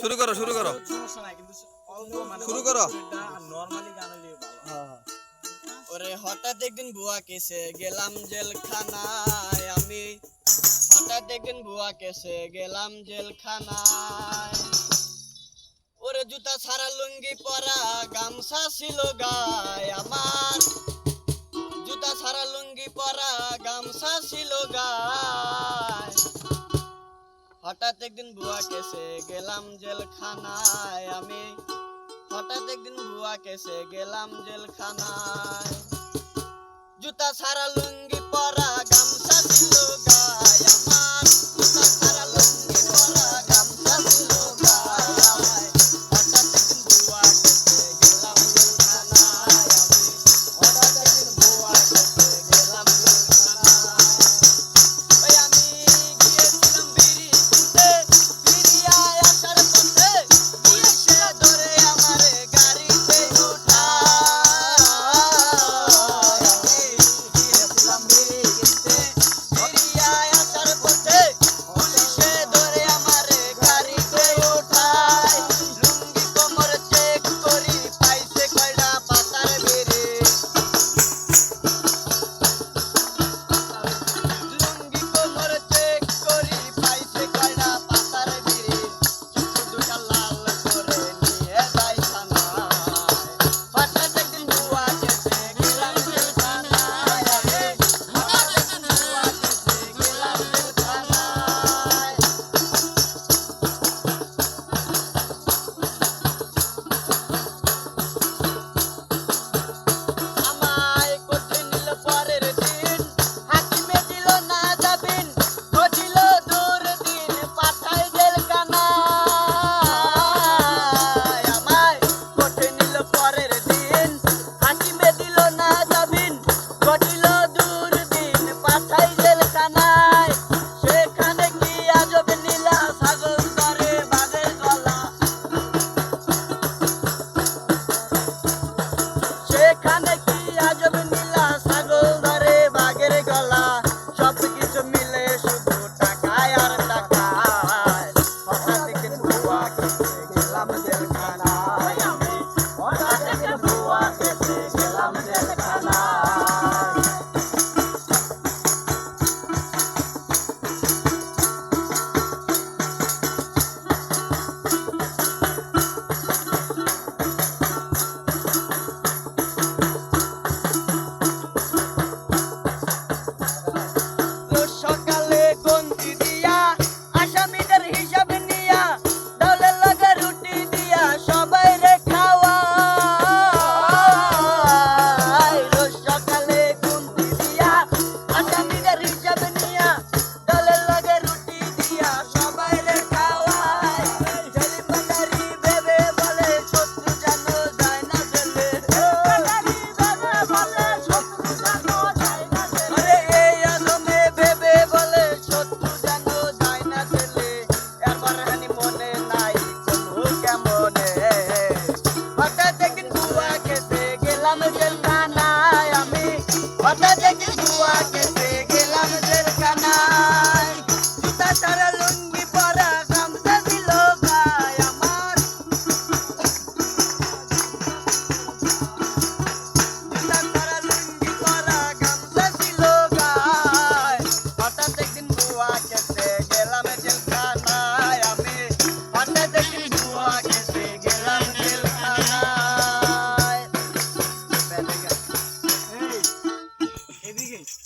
শুরু করো শুরু করো। অল্প মানে শুরু করো। ভালো হ্যাঁ। ওরে হঠাৎ একদিন বুয়া কেসে গেলাম জেলখানায় আমি। হঠাৎ একদিন বুয়া কেসে গেলাম জেলখানায়। ওরে জুতা ছাড়া লুঙ্গি পরা গামছা ছিল গায় আমার। জুতা ছাড়া লুঙ্গি পরা গামছা ছিল গায়। হঠাৎ একদিন বুয়া কেসে গেলাম জেলখানায় আমি। হঠাৎ একদিন বুয়া কেসে গেলাম জেলখানায়। জুতা সারা লুঙ্গি Yeah. Wata take zuwa ke